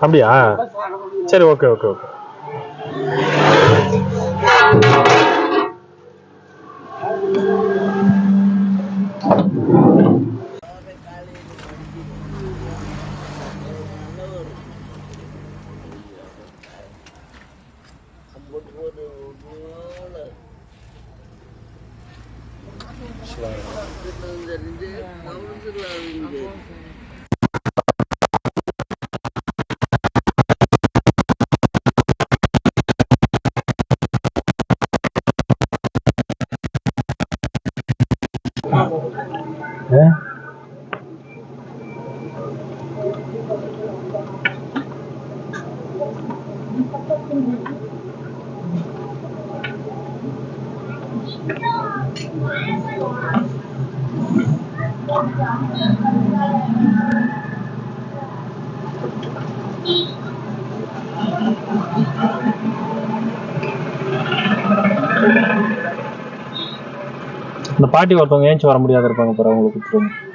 அப்படியா சரி okay okay okay இந்த பாட்டி ஒருத்தவங்க ஏஞ்சி வர முடியாத இருப்பாங்க பாரு அவங்களுக்கு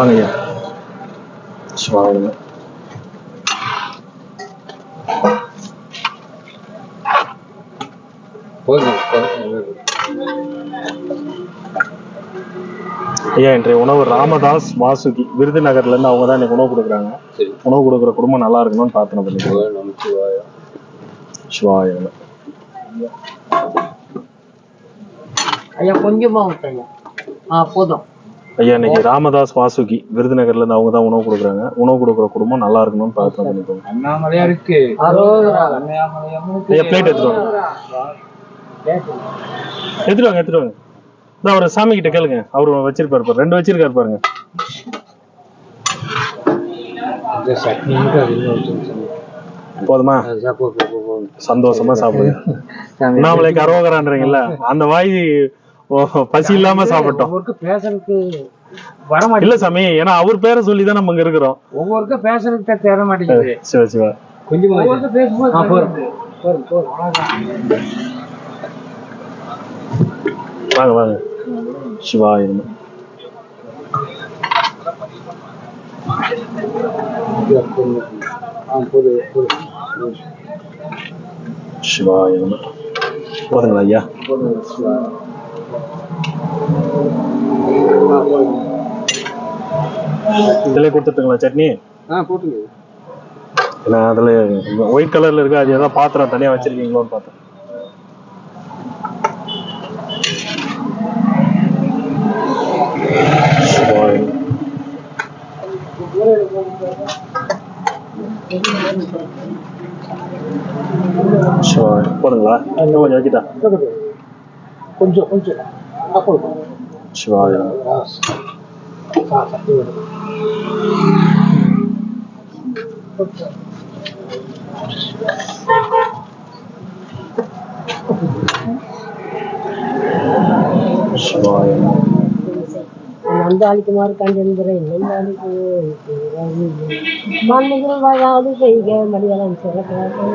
வாங்க ஐயா வாங்க ஐயா இன்றைய உணவு ராமதாஸ் வாசுகி விருதுநகர்ல இருந்து அவங்க தான் எனக்கு உணவு கொடுக்குறாங்க. சரி. உணவு கொடுக்குற குடும்பம் நல்லா இருக்கணும்னு பிரார்த்தனை நமச்சிவாயா சிவாய. ஐயா கொஞ்சமா விட்டுங்க ஆ போதும். ஐயா இன்னைக்கு ராமதாஸ் வாசுகி விருதுநகர்ல இருந்து அவங்க தான் உணவு கொடுக்குறாங்க. உணவு கொடுக்குற குடும்பம் நல்லா இருக்கணும்னு பண்ணிக்கோங்க அண்ணாமலையா இருக்கு. அரோகரா. ஐயா பிளேட் எடுத்துட்டு வாங்க. எடுத்துட்டு வாங்க எடுத்துட்டு வாங்க. இதான் அவர் சாமி கிட்ட கேளுங்க. அவர் வச்சிருப்பாரு பாரு. ரெண்டு வச்சிருக்காரு பாருங்க. போதுமா? சந்தோஷமா சாப்பிடுங்க. அண்ணாமலைக்கு அரோகரான்றீங்கல்ல. அந்த வாய் பசி இல்லாம சாப்பிட்டோம். ஒவ்வொருக்கு பேசுறதுக்கு வர இல்ல சாமி ஏன்னா அவர் பேரை சொல்லி தான் நம்ம இங்க இருக்கிறோம். ஒவ்வொருக்கும் பேசுறதுக்கு தேர மாட்டேங்குது சிவா சிவா கொஞ்சமா பேசும்போது. வாங்க வாங்க. சிவாய நம. சிவாய நம. போதுங்களா ஐயா? இதுல கொடுத்துட்டுங்களா சட்னி? ஆ போட்டுங்க. ஏன்னா அதுல ஒயிட் கலர்ல இருக்கு அது ஏதாவது பாத்திரம் தனியா வச்சிருக்கீங்களோன்னு பார்த்தேன். போதுங்களா இன்னும் கொஞ்சம் வைக்கிட்டா? கொஞ்சம் கொஞ்சம். ஆ, போதும் சிவாய நம. ஆ, சக்தி வரும். சிவாய நம. நந்தாளிக்குமாறு கண்டிருக்கிறேன் நந்தாளிக்கு மண்ணுகள் வாழாது செய்க மடிவளம் நட்பம்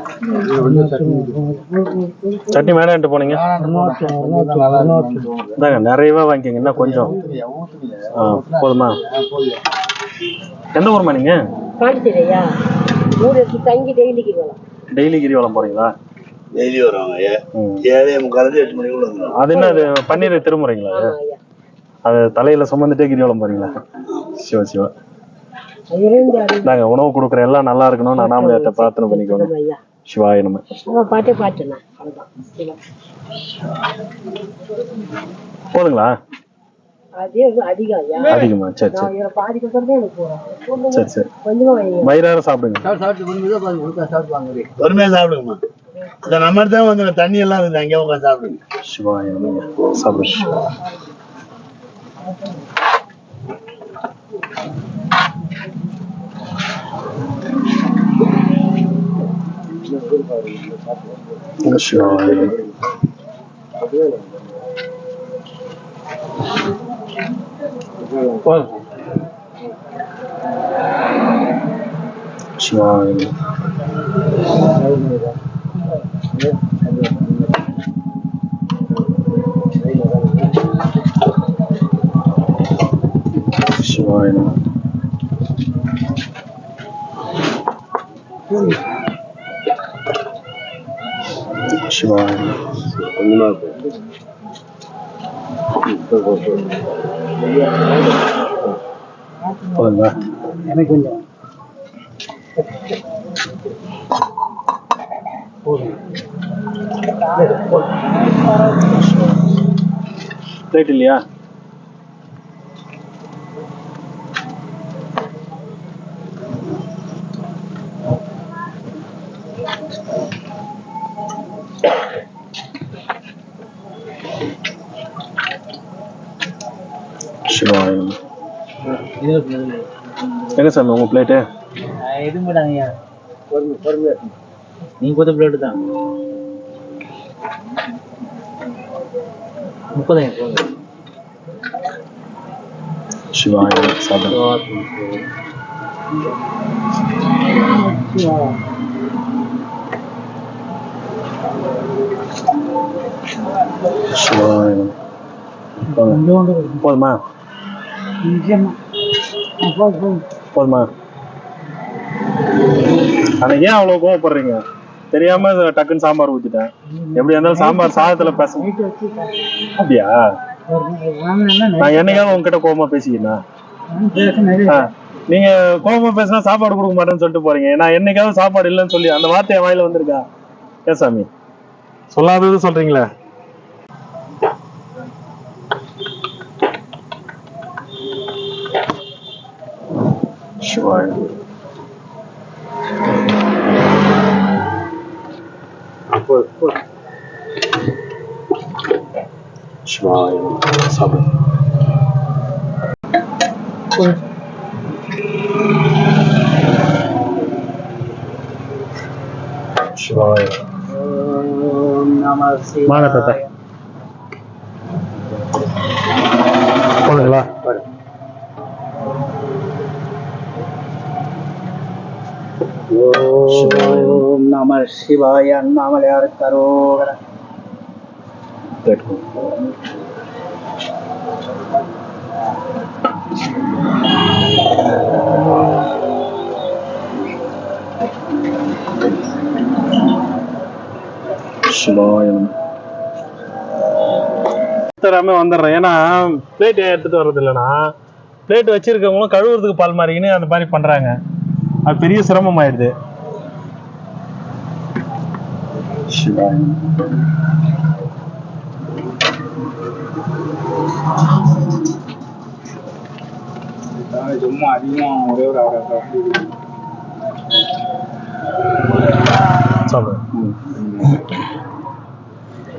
சட்னி வேணான்ட்டு போனீங்க? இந்தாங்க நிறையவா வாங்கிக்கோங்க இன்னும் கொஞ்சம். ஆ, போதுமா? எந்த ஊர்மா நீங்க? தங்கி போகலாம் டெய்லி கிரிவலம் போறீங்களா? டெய்லி வருவாங்க. ஏழே எட்டு மணிக்குள்ள வந்துடும் அது என்ன அது பன்னீர் திருமுறைங்களா? அது? தலையில சுமந்துட்டே கிரிவலம் போறீங்களா? சிவா சிவா. நாங்க உணவு கொடுக்குற எல்லாம் நல்லா இருக்கணும்னு அண்ணாமலையார்ட்ட பிரார்த்தனை பண்ணிக்கோங்க ஐயா. சிவாய நம்ம பாட்டே பாட்டுண்ணா. போதுங்களா? அதிகம் சரி சரி. சரி சரி. வயிறார சாப்பிடுங்க. பொறுமையா சாப்பிடுங்கம்மா. இந்த நம்ம தான் வந்து தண்ணி எல்லாம் இருக்குது அங்கேயே உட்காந்து சாப்பிடுங்க. சிவாய நம்ம சாப்பிடுங்க சிவாய நம. சிவாய நம. சிவாய நம. சிவாய நம. போதுங்களா எனக்கு கொஞ்சம் பிளேட் இல்லையா சிவாய நம. எங்க சாமி உங்க பிளேட்டு எதுவும் மாட்டாங்க பொறுமை பொறுமையா நீங்க கொடுத்த பிளேட்டு தான். முப்பதாயிரம் போங்க சிவாய நம. சாப்பிடுங்க சிவாய. நம. போதுங்க. போதுமா போதுமா? ஆனா ஏன் அவ்வளவு கோவப்படுறீங்க? தெரியாம டக்குன்னு சாம்பார் ஊத்திட்டேன். எப்படி இருந்தாலும் சாம்பார் சாதத்துல பேச அப்படியா? நான் என்னைக்காவது உங்ககிட்ட கோபமா பேசிக்கினா நீங்க கோபமா பேசினா சாப்பாடு கொடுக்க மாட்டேன்னு சொல்லிட்டு போறீங்க. நான் என்னைக்காவது சாப்பாடு இல்லைன்னு சொல்லி அந்த வார்த்தை வாயில வந்திருக்கா? ஏசாமி சாமி? சொல்லாதது சொல்றீங்களே. Sure. Put What? Somali suburb. Cool. Somali. Um, Namaste. ஓம் நம சிவாய அண்ணாமலையார் கரோகர தராம வந்துடுறேன். ஏன்னா பிளேட் எடுத்துட்டு வர்றது இல்லைன்னா பிளேட் வச்சிருக்கவங்களும் கழுவுறதுக்கு பால் மாறிக்கின்னு அந்த மாதிரி பண்றாங்க. அது பெரிய சிரமம் ஆயிடுது சும்மா அதிகமா ஒரே ஒரு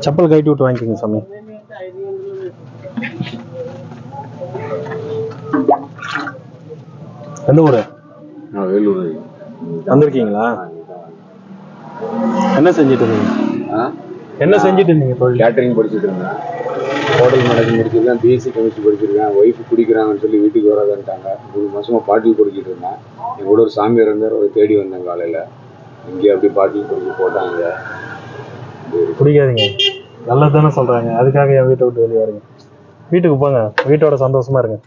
செப்பல் கைட்டு விட்டு வாங்கிக்கோங்க சாமி. எந்த ஊரு? வேலூர் வந்திருக்கீங்களா? என்ன செஞ்சுட்டு இருந்தீங்க? என்ன செஞ்சுட்டு இருந்தீங்க கேட்டரிங் படிச்சுட்டு இருந்தேன். ஹோட்டல் மேனேஜ் முடிச்சிருக்கேன் பிஎஸ்சி கெமிஸ்ட்ரி படிச்சிருக்கேன். ஒய்ஃப் குடிக்கிறாங்கன்னு சொல்லி வீட்டுக்கு வராதுன்ட்டாங்க. மூணு மாசமா பாட்டில் குடிக்கிட்டு இருந்தேன். என் கூட ஒரு சாமியார் இருந்தார் அவரை தேடி வந்தேன் காலையில. இங்கே அப்படி பாட்டில் குடிச்சு போட்டாங்க. குடிக்காதீங்க நல்லது தானே சொல்றாங்க. அதுக்காக என் வீட்டை விட்டு வெளியே வரீங்க வீட்டுக்கு போங்க. வீட்டோட சந்தோஷமா இருங்க.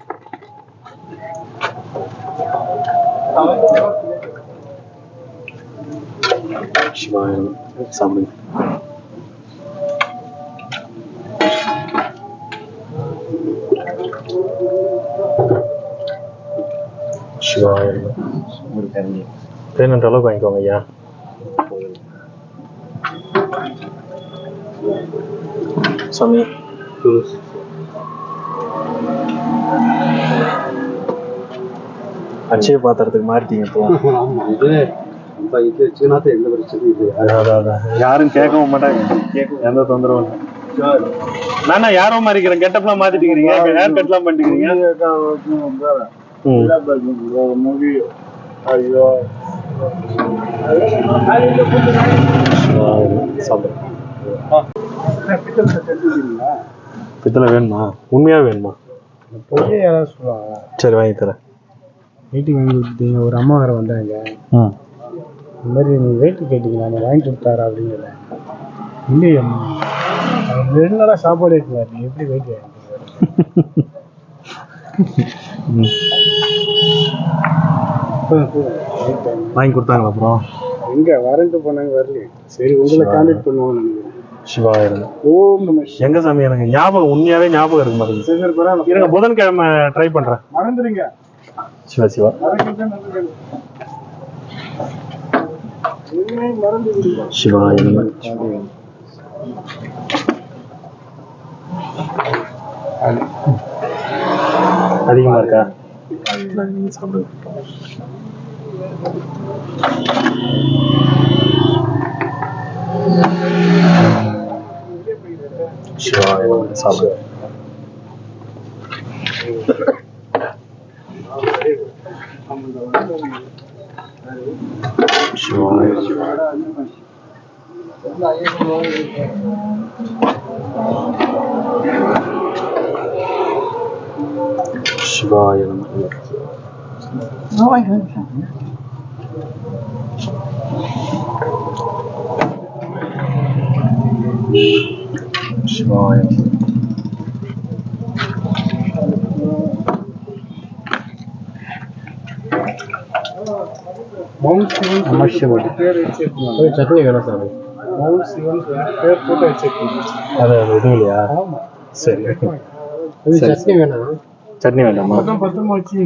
சிவாயம் சாப்பிடுங்க சிவாய நம. ஒரு கரண்டி வேணுன்ற அளவுக்கு வாங்கிக்கோங்க ஐயா சாமி அச்சய பாத்திரத்துக்கு மாறிட்டீங்க இப்போ. இது நம்ம இது வச்சுனா எந்த பிரச்சனையும் இல்லை அதான், அதான், அதான். யாரும் கேட்கவும் மாட்டாங்க. எந்த தொந்தரவும் இல்லை. நானா யாரோ மாறிக்கிறேன் கெட்டப்லாம் மாத்திட்டீங்க ஹேர் கட்லாம் பண்ணிக்கிறீங்க? ம். ஐயோ. பித்தளை வேணுமா? உண்மையா வேணுமா? சரி வாங்கி தரேன். வீட்டுக்கு வாங்கி கொடுத்தீங்க ஒரு அம்மா வேற வந்தாங்க. இந்த மாதிரி நீ வெயிட்டு கேட்டீங்க நான் வாங்கி கொடுத்தாரா அப்படிங்கிற இல்லையே ரெண்டு நாளாக சாப்பாடு எடுத்துவார். நீ எப்படி வெயிட் வாங்கி வாங்கி கொடுத்தாங்களா அப்புறம் எங்க? வரன்ட்டு போனாங்க வரலையே. சரி உங்களை கான்டாக்ட் நினைக்கிறேன். சிவாயிரம். ஓம் நம எங்க சாமி எனக்கு ஞாபகம் உண்மையாவே ஞாபகம் இருக்க பரவாயில்ல. இருங்க புதன்கிழமை ட்ரை பண்றேன். மறந்துடுங்க. சிவா சிவா மறந்துட்டு நல்லது எதுவுமே மறந்து விடுங்க சிவாயிரம் அதிகமா இருக்கா நீங்க சாப்பிடுங்க சிவாயிரம் சாப்பிடுங்க சிவாய நம சிவாய நம. மவுண்ட் சிவன் நம சிவாய. பேர் மவுண்ட் சிவன் பேர் போட்டு வச்சிருக்கோம் அது இது ஆமா. சரி. சரி, சட்னி வேணாம்? சட்னி வேண்டாமா? பத்திரமா வச்சு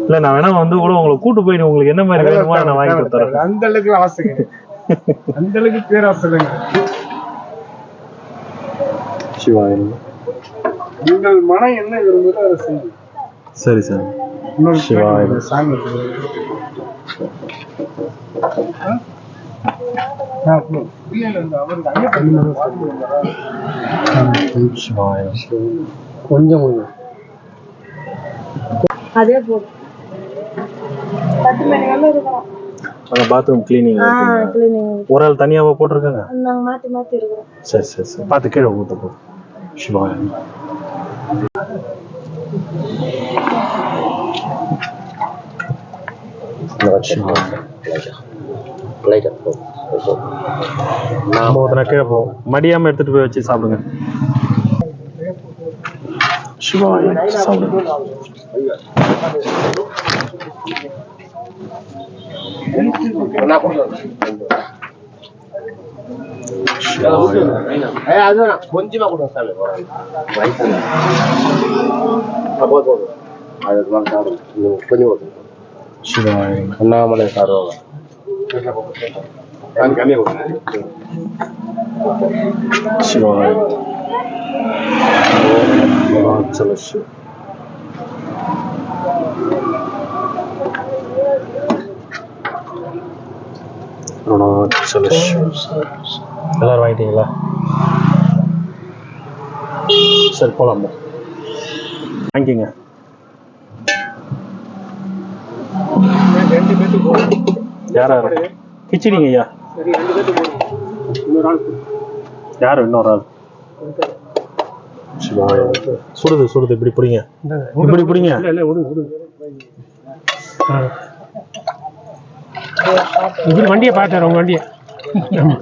இல்ல நான் வேணா வந்து கூட உங்களை கூட்டு போயிட்டு உங்களுக்கு என்ன மாதிரி வேணுமோ நான் வாங்கி கொடுத்துறேன் அந்த அளவுக்கு ஆசைங்க அந்த அளவுக்கு பேர் ஆசைங்க சிவாய. உங்கள் மனம் என்ன விரும்புதோ அதை செய்யும் சரி சார். சிவாய. சாங் கொஞ்சம் கொஞ்சம் அதே போதும் பத்து மணி வரல இருக்கணும் அங்க பாத்ரூம் கிளீனிங் ஒரு ஆள் தனியாவா போட்டிருக்காங்க? நாங்க மாத்தி மாத்தி இருக்கிறோம். சரி சரி சரி. பார்த்து கீழே ஊத்த போ. சிவாய. நம்ம ஊத்துனா கீழே எடுத்துட்டு போய் வச்சு சாப்பிடுங்க சிவாய சாப்பிடுங்க கொஞ்சமா சாப்பிடும் கொஞ்சம் சிவாய அண்ணாமலை கொடுங்க சிவாய அருணாச்சல சிவ அருணாச்சல சிவ எல்லாரும் வாங்கிட்டீங்களா? சரி போலாமா வாங்கிக்கங்க. ரெண்டு பேத்துக்கு. யாரா கிச்சடிங்க ஐயா. சரி ரெண்டு பேத்துக்கு போதும். இன்னொரு ஆள். கொடு. யார்? இன்னொரு ஆள். சிவாய சுடுது சுடுது இப்படி பிடிங்க. இப்படி பிடிங்க. இப்படி வண்டியை பார்த்தாரு உங்க வண்டியை.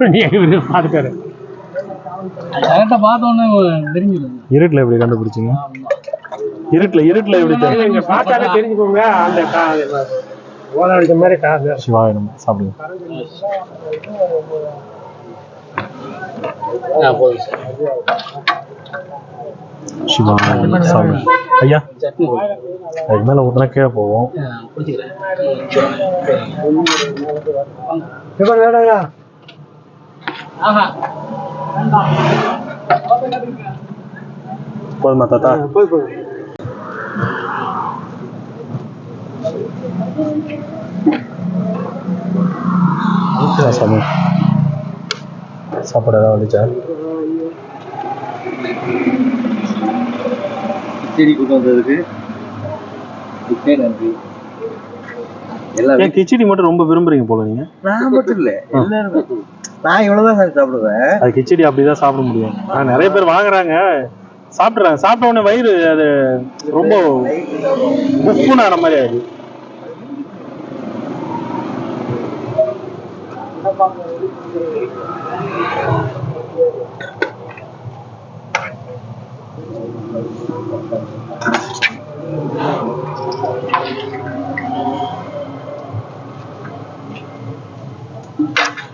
வண்டியை பார்த்துட்டாரு. கரெக்டாக பார்த்தோன்னே தெரிஞ்சிடும் இருட்டுல எப்படி கண்டுபிடிச்சீங்க? இருட்டுல இருட்டுல எப்படி தெரிஞ்சுக்கோங்க. அந்த அடிச்ச மாதிரி காசு சிவாய நம்ம சாப்பிடுங்க. சிவாய ஐயா அதுக்கு மேலே ஊற்றினா கீழே போவோம். இப்போ வேடாயா போதுமா தாத்தா? போய் போய் சாமி. சாப்பாடு ஏதாவது வந்துச்சா? கிச்சடி கொண்டு வந்ததுக்கு மிக்க நன்றி. எல்லாரும் ஏன் கிச்சடி மட்டும் ரொம்ப விரும்புறீங்க போல நீங்க? நான் மட்டும் இல்ல எல்லாரும். நான் இவ்வளவுதான் சார் சாப்பிடுவேன். அது கிச்சடி அப்படிதான் சாப்பிட முடியும். ஆனா நிறைய பேர் வாங்குறாங்க. சாப்பிட்றாங்க சாப்பிட்ட உடனே வயிறு அது ரொம்ப உப்புன்னு ஆன மாதிரி ஆயிடுது.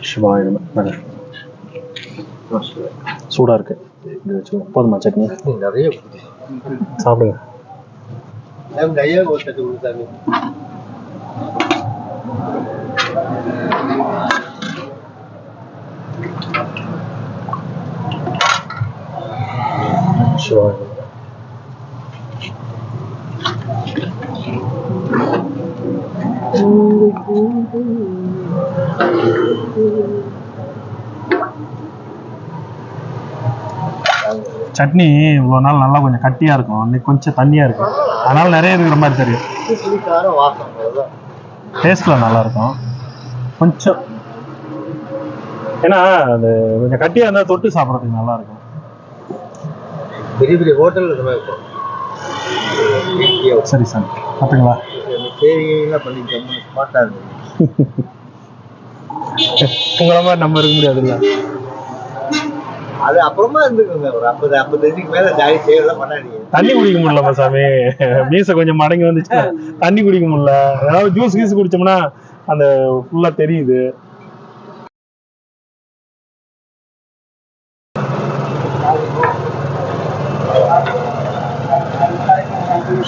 சிவாய நம. வாங்க. சூடா இருக்கு இது வச்சுக்கோ. போதுமா சட்னி நிறைய சாப்பிடுங்க நிறைய சிவாய சட்னி இவ்வளோ நாள் நல்லா கொஞ்சம் கட்டியா இருக்கும். இன்னைக்கு கொஞ்சம் தண்ணியா இருக்கும் அதனால நிறைய இருக்கிற மாதிரி தெரியும். புளிக்காரம் டேஸ்ட்ல நல்லா இருக்கும். கொஞ்சம். ஏன்னா அது கொஞ்சம் கட்டியா இருந்தா தொட்டு சாப்பிட்றதுக்கு நல்லா இருக்கும். பெரிய பெரிய இருக்கும் சரி சார். அப்படிங்களா சேவையெல்லாம் பண்ணிட்டோம் ஸ்மார்ட்டா இருக்கு. உங்களை மாதிரி நம்ம இருக்க முடியாது இல்ல அது அப்புறமா இருந்துக்கோங்க. ஒரு ஐம்பது ஐம்பது வயசுக்கு மேல ஜாலி சேவைலாம் பண்ணாதீங்க. தண்ணி குடிக்க முடியலப்பா சாமி. மீசை கொஞ்சம் மடங்கி வந்துச்சு தண்ணி குடிக்க முடியல. ஏதாவது ஜூஸ் கீஸ் குடிச்சோம்னா அந்த ஃபுல்லா தெரியுது.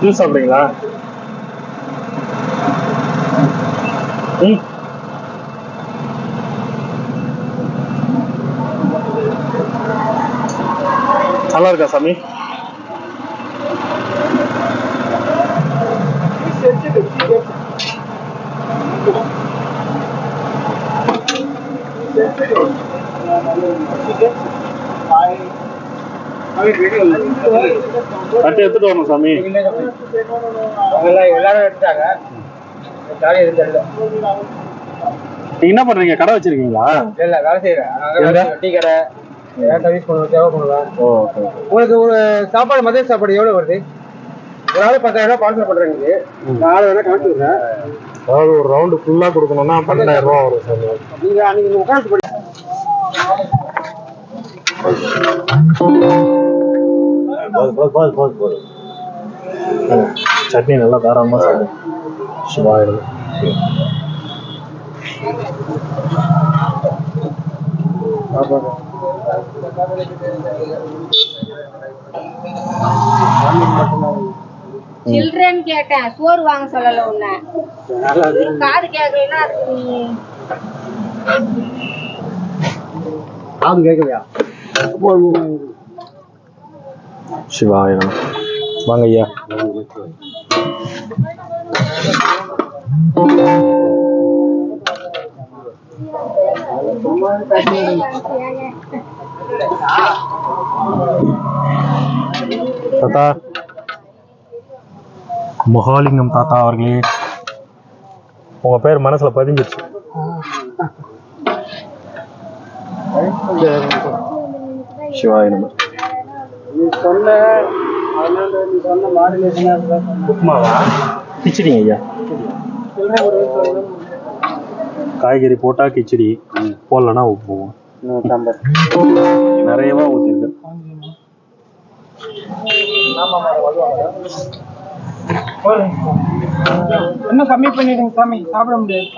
ஜூஸ் சாப்பிடுறீங்களா ம் நல்லா இருக்கா சாமி? தட்டு எடுத்துட்டு வரணும் சாமி. எல்லாரும் எடுத்தாங்க. நீங்க என்ன பண்றீங்க? கடை வச்சிருக்கீங்களா? இல்ல வேலை செய்யறேன்? டீ கடை. உங்களுக்கு ஒரு சாப்பாடு மதிய சாப்பாடு எவ்வளவு வருது? ஒரு ஆள் பத்தாயிரம் ரூபாய் பார்சல் பண்றீங்க நாலு வேணா கணக்கு விடுறேன் அதாவது ஒரு ரவுண்டு ஃபுல்லா கொடுக்கணும்னா பன்னெண்டாயிரம் ரூபா வரும் சாமி. நீங்க அன்னைக்கு உட்காந்து சட்னி நல்லா தாராளமா சாப்பிடும் சிவாயிரம் சில்ட்ரன் கேட்டேன். சோறு வாங்க சொல்லல உன்ன. காது கேட்கலன்னா அதுக்கு நீ காது கேட்கலையா சிவாயிரம் வாங்க ஐயா தாத்தா மகாலிங்கம் தாத்தா அவர்களே உங்க பேர் மனசுல பதிஞ்சிருச்சு சிவாய நம்ம நீ சொன்ன அதனால நீ சொன்ன மாடுலேஷன் உப்புமாவா? கிச்சடிங்க ஐயா. காய்கறி போட்டா கிச்சடி போடலன்னா உப்பு. நூற்றம்பது. நிறையவா ஊற்றிருக்கு இன்னும் கம்மி பண்ணிடுங்க சாமி சாப்பிட முடியாது.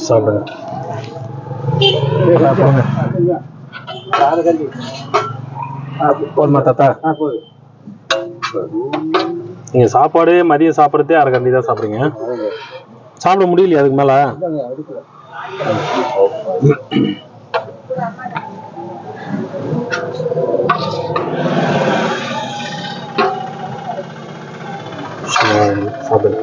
சாப்பிடுங்க. போதுமா தாத்தா? நீங்க சாப்பாடு மதியம் சாப்பிட்றதே அரை கண்டி தான் சாப்பிடுங்க சாப்பிட முடியலையா அதுக்கு மேல. சாப்பிடுங்க